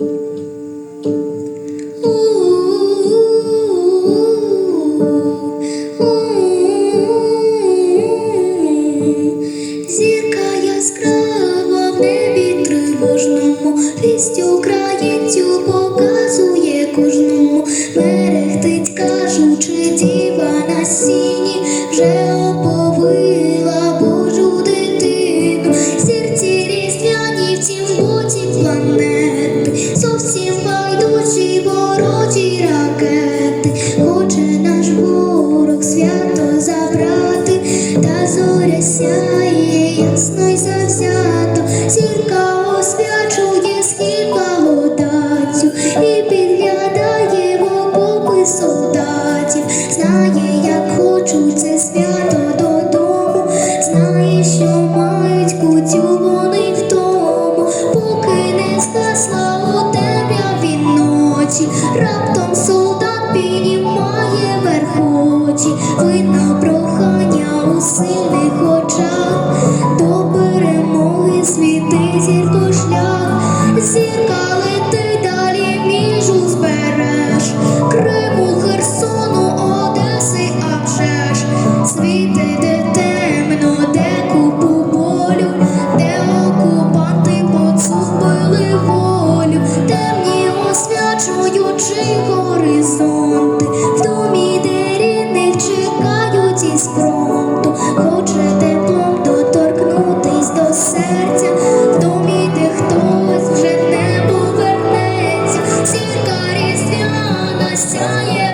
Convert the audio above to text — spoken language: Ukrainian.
Зірка яскрава в небі тривожному, вість українцю показує байдужі ворожі раптом солдат піднімає верхочі, видно прохання у сильних очах, до перемоги світить зірко шлях, зірка горизонти, в домі, де рідних чекають із фронту, хоче теплом доторкнутись до серця, в домі, де хтось вже не повернеться, сірка різдвяна сяє